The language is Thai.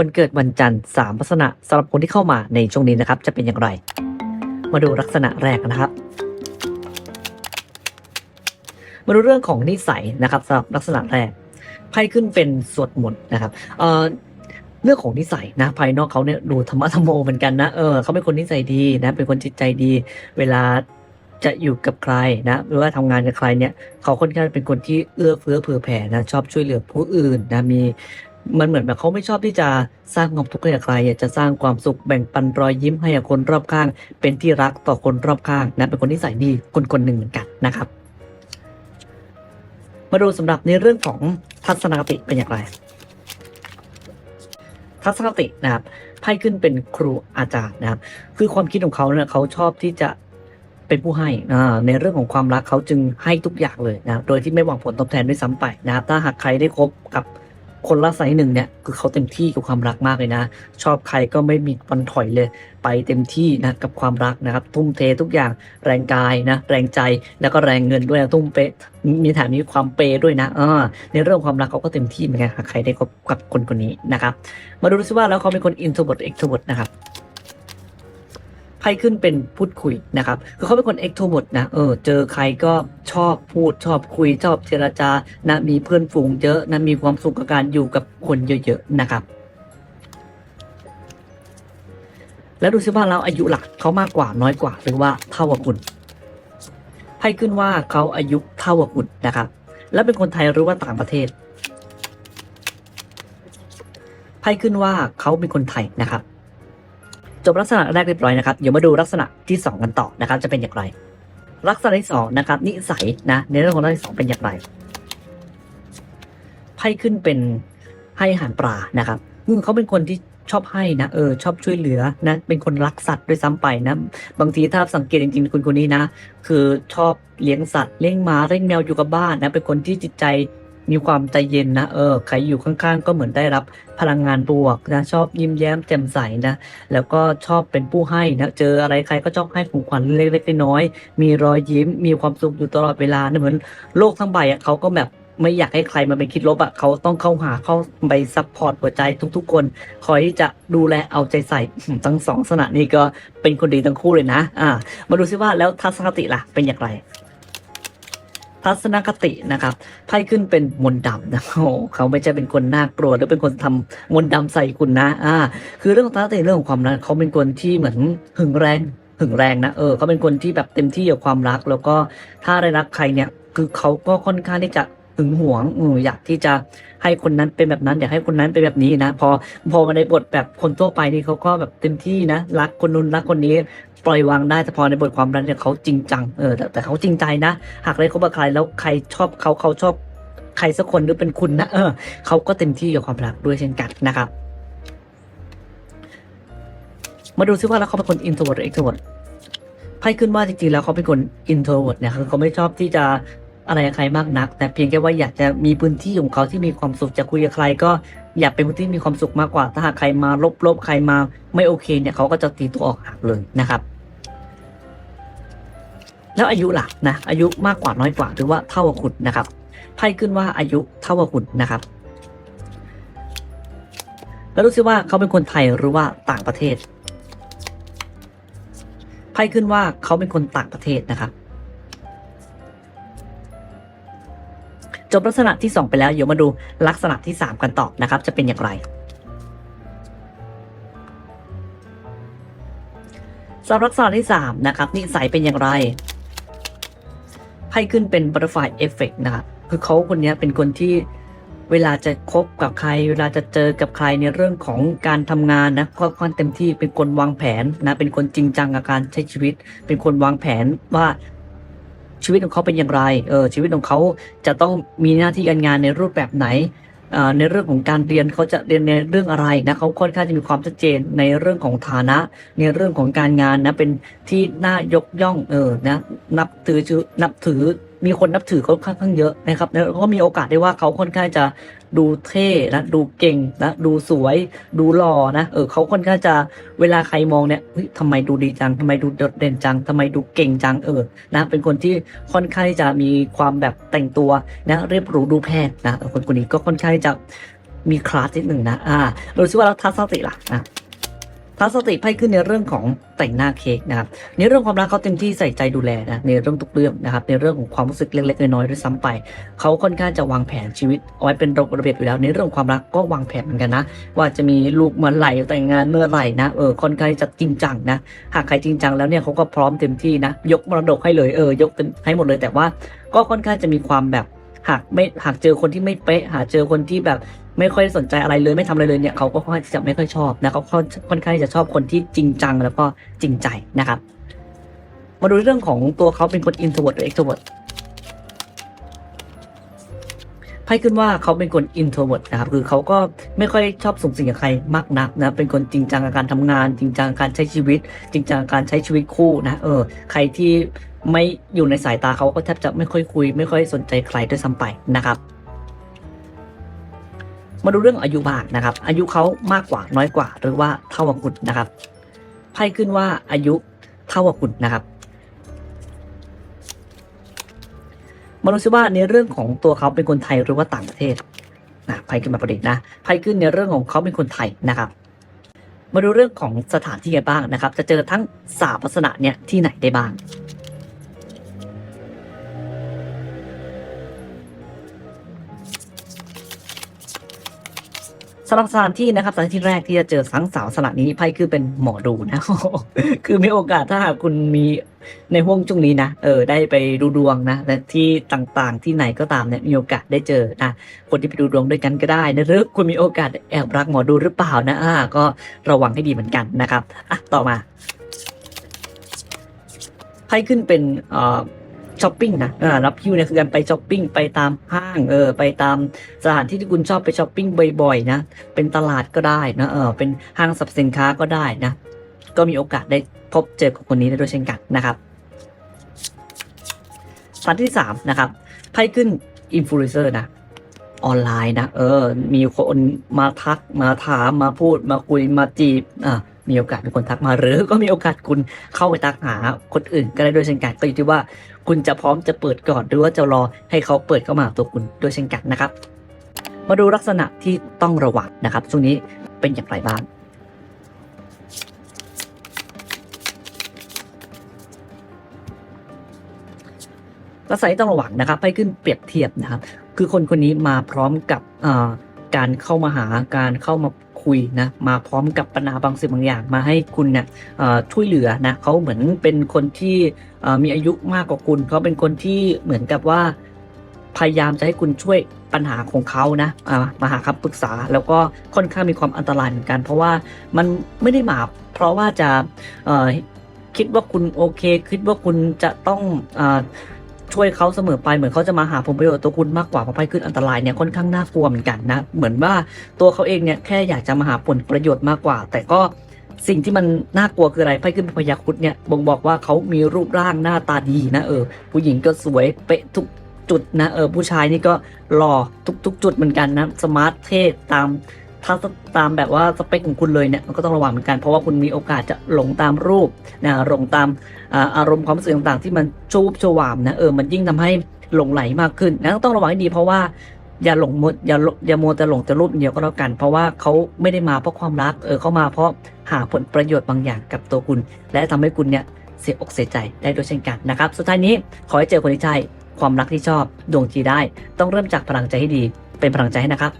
คนเกิดวันจันทร์สามลักษณะสำหรับคนที่เข้ามาในช่วงนี้นะครับ จะเป็นอย่างไร มาดูลักษณะแรกนะครับ มาดูเรื่องของนิสัยนะครับสำหรับลักษณะแรกไพ่ขึ้นเป็นสวดมนต์นะครับเอ่อเรื่องของนิสัยนะภายนอกเขาเนี่ยดูธรรมะธรรมโมเหมือนกันนะเออเขาเป็นคนนิสัยดีนะเป็นคนจิตใจดี เวลาจะอยู่กับใครนะหรือว่าทำงานกับใครเนี่ยเขาค่อนข้างเป็นคนที่เอื้อเฟื้อเผื่อแผ่นะชอบช่วยเหลือผู้อื่นนะมี มันเหมือนแบบเขาไม่ชอบที่จะสร้างความทุกข์ให้กับใครอยากจะสร้างความสุขแบ่งปันรอยยิ้มให้กับคนรอบข้าง เป็นที่รักต่อคนรอบข้างนะเป็นคนนิสัยดีคนคนหนึ่งเหมือนกันนะครับ มาดูสำหรับในเรื่องของทัศนคติเป็นอย่างไร ทัศนคตินะครับไพ่ขึ้นเป็นครูอาจารย์นะครับ คือความคิดของเขาเนี่ยเขาชอบที่จะเป็นผู้ให้ในเรื่องของความรักเขาจึงให้ทุกอย่างเลยนะโดยที่ไม่หวังผลตอบแทนด้วยซ้ำไปนะครับ ถ้าหากใครได้คบกับ คนละไซส์หนึ่งเนี่ยคือเขาเต็มที่กับความรักมากเลยนะ ชอบใครก็ไม่มีวันถอยเลย ไปเต็มที่นะกับความรักนะครับ ทุ่มเททุกอย่างแรงกายนะ แรงใจแล้วก็แรงเงินด้วยนะทุ่มเปมีแถมมีความเปย์ด้วยนะอ่าในเรื่องความรักเขาก็เต็มที่เหมือนกันใครได้กับคนคนนี้นะครับ มาดูซิว่าแล้วเขาเป็นคนอินโทรเวิร์ตเอ็กโทรเวิร์ตนะครับ ไพ่ขึ้นเป็นพูดคุยนะครับ คือเขาเป็นคน extrovert นะ เออ เจอใครก็ชอบพูดชอบคุยชอบเจรจา นะ มีเพื่อนฝูงเยอะนะ มีความสุขกับการอยู่กับคนเยอะๆนะครับ แล้วดูซิว่าเราอายุหลักเขามากกว่าน้อยกว่า หรือว่าเท่ากับคุณไพ่ขึ้นว่าเขาอายุเท่ากับคุณนะครับ แล้วเป็นคนไทยหรือว่าต่างประเทศไพ่ขึ้นว่าเขาเป็นคนไทยนะครับ บลักษณะแรกเรียบร้อยนะครับเดี๋ยวมาดูลักษณะที่ 2 กันต่อนะครับ จะเป็นอย่างไร ลักษณะที่สองนะครับนิสัยนะในเรื่องของลักษณะที่สองเป็นอย่างไรไพ่ขึ้นเป็นให้อาหารปลานะครับอืมเขาเป็นคนที่ชอบให้นะเออชอบช่วยเหลือนะเป็นคนรักสัตว์ด้วยซ้ำไปนะบางทีถ้าสังเกตจริงๆคุณคนนี้นะ คือชอบเลี้ยงสัตว์เลี้ยงหมาเลี้ยงแมวอยู่กับบ้านนะเป็นคนที่จิตใจ มีความใจเย็นนะเออใครอยู่ข้างๆ ก็เหมือนได้รับพลังงานบวกนะชอบยิ้มแย้มแจ่มใสนะแล้วก็ชอบเป็นผู้ให้นะเจออะไรใครก็ชอบให้ของขวัญเล็กๆน้อยๆมีรอยยิ้ม มีความสุขอยู่ตลอดเวลานะเหมือนโลกทั้งใบอะเขาก็แบบไม่อยากให้ใครมาเป็นคิดลบอะเขาต้องเข้าหาเข้าไปซัพพอร์ตหัวใจทุกๆ คน คอยที่จะดูแลเอาใจใส่ทั้งสองลักษณะนี้ก็เป็นคนดีทั้งคู่เลยนะ อ่า มาดูซิว่าแล้วทัศนคติล่ะเป็นอย่างไร ทัศนคตินะครับไพ่ขึ้นเป็นมนดำนะโอ้เขาไม่ใช่เป็นคนน่ากลัวหรือเป็นคนทำมนต์ดำใส่คุณนะอ่าคือเรื่องของทัศนคติเรื่องของความรักเขาเป็นคนที่เหมือนหึงแรงหึงแรงนะเออเขาเป็นคนที่แบบเต็มที่กับความรัก แล้วก็ถ้าได้รักใครเนี่ยคือเขาก็ค่อนข้างที่จะหึงหวงอออยากที่จะให้คนนั้นเป็นแบบนั้น อยากให้คนนั้นเป็นแบบนี้นะ พอพอมาในบทแบบคนทั่วไปนี่เขาก็แบบเต็มที่นะ รักคนนู้นรักคนนี้ ปล่อยวางได้แต่พอในบทความรักเนี่ยเขาจริงจังเออแต่แต่เขาจริงใจนะหากได้คบกับใครแล้วใครชอบเขาเขาชอบใครสักคนหรือเป็นคุณนะเออเขาก็เต็มที่กับความรักด้วยเช่นกันนะครับ มาดูซิว่าแล้วเขาเป็นคน introvert หรือ extrovert ไพ่ขึ้นว่าจริงๆแล้วเขาเป็นคน introvert เนี่ยคือเขาไม่ชอบที่จะอะไรใครมากนัก แต่เพียงแค่ว่าอยากจะมีพื้นที่ของเขาที่มีความสุขจะคุยกับใครก็ อยากเป็นพื้นที่มีความสุขมากกว่า ถ้าหากใครมาลบๆใครมาไม่โอเคเนี่ยเขาก็จะตีตัวออกห่างเลยนะครับ แล้วอายุล่ะนะอายุมากกว่าน้อยกว่าหรือว่าเท่ากับคุณนะครับไพ่ขึ้นว่าอายุเท่ากับคุณนะครับ แล้วรู้สึกว่าเขาเป็นคนไทยหรือว่าต่างประเทศไพ่ขึ้นว่าเขาเป็นคนต่างประเทศนะครับ จบลักษณะที่ 2 ไปแล้วเดี๋ยวมาดูลักษณะที่ 3 กันต่อนะครับ จะเป็นอย่างไรสำหรับลักษณะที่ 3 นะครับนิสัยเป็นอย่างไรไพ่ขึ้นเป็น butterfly effect นะครับคือเขาคนนี้เป็นคนที่เวลาจะคบกับใคร เวลาจะเจอกับใครในเรื่องของการทำงานนะค่อนเต็มที่เป็นคนวางแผนนะเป็นคนจริงจังกับการใช้ชีวิต เป็นคนวางแผนว่า ชีวิตของเขาเป็นอย่างไรเออชีวิตของเขาจะต้องมีหน้าที่การงานในรูปแบบไหนอ่อในเรื่องของการเรียนเขาจะเรียนในเรื่องอะไรนะเขาค่อนข้างจะมีความชัดเจนในเรื่องของฐานะ ในเรื่องของการงานนะเป็นที่น่ายกย่องเออนะนับถือชื่อนับถือ มีคนนับถือเขาค่อนข้างเยอะนะครับแล้วก็มีโอกาสได้ว่าเขาค่อนข้างจะดูเท่นะดูเก่งนะดูสวย ดูหล่อนะเออเขาค่อนข้างจะเวลาใครมองเนี่ยเฮ้ยทำไมดูดีจังทำไมดูโดดเด่นจังทำไมดูเก่งจังเออนะเป็นคนที่ค่อนข้างจะมีความแบบแต่งตัวนะเรียบหรูดูแพทย์นะคนคนนี้ก็ค่อนข้างจะมีคลาสนิดหนึ่งนะอ่าเราชื่อว่าทัศนติล่ะอะ ทัศนคติไพ่ขึ้นในเรื่องของแต่งหน้าเค้กนะครับในเรื่องความรักเขาเต็มที่ใส่ใจดูแลนะในเรื่องทุกเรื่องนะครับในเรื่องของความรู้สึกเล็กๆน้อยๆด้วยซ้ำไป เขาค่อนข้างจะวางแผนชีวิตเอาไว้เป็นระเบียบอยู่แล้ว ในเรื่องความรักก็วางแผนเหมือนกันนะ ว่าจะมีลูกเมื่อไหร่แต่งงานเมื่อไหร่นะเออค่อนข้างจะจริงจังนะหากใครจริงจังแล้วเนี่ยเขาก็พร้อมเต็มที่นะยกมรดกให้เลยเออยกให้หมดเลยแต่ว่าก็ค่อนข้างจะมีความแบบหากไม่หากเจอคนที่ไม่เป๊ะ หากเจอคนที่แบบ ไม่ค่อยสนใจอะไรเลยไม่ทำอะไรเลยเนี่ยเขาก็ค่อนข้างจะไม่ค่อยชอบนะเขาค่อนค่อนข้างจะชอบคนที่จริงจังแล้วก็จริงใจนะครับ มาดูเรื่องของตัวเขาเป็นคน introvert หรือ extrovert ไพ่ขึ้นว่าเขาเป็นคน introvert นะครับคือเขาก็ไม่ค่อยชอบสูงสิงกับใครมากนักนะเป็นคนจริงจังกับการทำงาน จริงจังกับการใช้ชีวิต จริงจังกับการใช้ชีวิตคู่นะเออใครที่ไม่อยู่ในสายตาเขาก็แทบจะไม่ค่อยคุย ไม่ค่อยสนใจใครด้วยซ้ำไปนะครับ มาดูเรื่องอายุบ้างนะครับ อายุเขามากกว่าน้อยกว่า หรือว่าเท่ากับคุณนะครับไพ่ขึ้นว่าอายุเท่ากับคุณนะครับ มาดูซิว่าในเรื่องของตัวเขาเป็นคนไทยหรือว่าต่างประเทศนะไพ่ขึ้นมาประเด็นนะไพ่ขึ้นในเรื่องของเขาเป็นคนไทยนะครับ มาดูเรื่องของสถานที่กันบ้างนะครับ จะเจอทั้งสามลักษณะเนี่ยที่ไหนได้บ้าง สำหรับสถานที่นะครับสถานที่แรกที่จะเจอสังสาวสลัดนี้ไพ่คือเป็นหมอดูนะ คือมีโอกาสถ้าหากคุณมีในห่วงจุงนี้นะเออได้ไปดูดวงนะและที่ต่างๆ ที่ไหนก็ตามเนี่ยมีโอกาสได้เจอนะคนที่ไปดูดวงด้วยกันก็ได้นะหรือคุณมีโอกาสแอบรักหมอดูหรือเปล่านะอ่าก็ระวังให้ดีเหมือนกันนะครับอะต่อมาไพ่ขึ้นเป็นเอ่อ ช้อปปิ้งนะอ่ารับคิวเนี่ยคือการไปช้อปปิ้งไปตามห้างเออไปตามสถานที่ที่คุณชอบไปช้อปปิ้งบ่อยๆนะเป็นตลาดก็ได้นะเออเป็นห้างสรรพสินค้าก็ได้นะก็มีโอกาสได้พบเจอกับคนนี้ได้ด้วยเช่นกันนะครับสถานที่สามนะครับไพ่ขึ้นอินฟลูเอนเซอร์นะออนไลน์นะเออ มีคนมาทักมาถามมาพูดมาคุยมาจีบอ่า มีโอกาสมีคนทักมาหรือก็มีโอกาสคุณเข้าไปทักหาคนอื่นก็ได้ด้วยเช่นกันก็อยู่ที่ว่า คุณจะพร้อมจะเปิดก่อนหรือว่าจะรอให้เขาเปิดเข้ามาตัวคุณด้วยเช่นกันนะครับ มาดูลักษณะที่ต้องระวังนะครับช่วงนี้เป็นอย่างไรบ้างลักษณะที่ต้องระวังนะครับให้ขึ้นเปรียบเทียบนะครับ คือคนคนนี้มาพร้อมกับการเข้ามาหาการเข้ามา คุยนะมาพร้อมกับปัญหาบางสิ่งบางอย่างมาให้คุณเนี่ยช่วยเหลือนะเขาเหมือนเป็นคนที่มีอายุมากกว่าคุณเขาเป็นคนที่เหมือนกับว่าพยายามจะให้คุณช่วยปัญหาของเขานะมาหาคำปรึกษา แล้วก็ค่อนข้างมีความอันตรายเหมือนกัน เพราะว่ามันไม่ได้มาเพราะว่าจะคิดว่าคุณโอเค คิดว่าคุณจะต้องอ ช่วยเขาเสมอไปเหมือนเขาจะมาหาผลประโยชน์ตัวคุณมากกว่าเพราะไพ่ขึ้นอันตรายเนี่ยค่อนข้างน่ากลัวเหมือนกันนะ เหมือนว่าตัวเขาเองเนี่ยแค่อยากจะมาหาผลประโยชน์มากกว่า แต่ก็สิ่งที่มันน่ากลัวคืออะไรไพ่ขึ้นเป็นพยาคุดเนี่ยบ่งบอกว่าเขามีรูปร่างหน้าตาดีนะเออ ผู้หญิงก็สวยเป๊ะทุกจุดนะเออผู้ชายนี่ก็หล่อทุก ๆ จุดเหมือนกันนะสมาร์ทเท่ตาม ถ้าตามแบบว่าสเปคของคุณเลยเนี่ยมันก็ต้องระวังเหมือนกัน เพราะว่าคุณมีโอกาสจะหลงตามรูปนะหลงตามอารมณ์ความรู้สึกต่างๆ ที่มันชูบชวามนะเออมันยิ่งทำให้หลงไหลมากขึ้นนะต้องระวังให้ดีเพราะว่าอย่าหลงมดอย่าอย่ามัวแต่หลงแต่รูปเดียวก็แล้วกัน เพราะว่าเขาไม่ได้มาเพราะความรักเออเขามาเพราะหาผลประโยชน์บางอย่างกับตัวคุณ และทำให้คุณเนี่ยเสียอกเสียใจได้ด้วยเช่นกันนะครับสุดท้ายนี้ขอให้เจอคนที่ใช่ความรักที่ชอบดวงที่ได้ ต้องเริ่มจากพลังใจให้ดี เป็นพลังใจให้นะครับ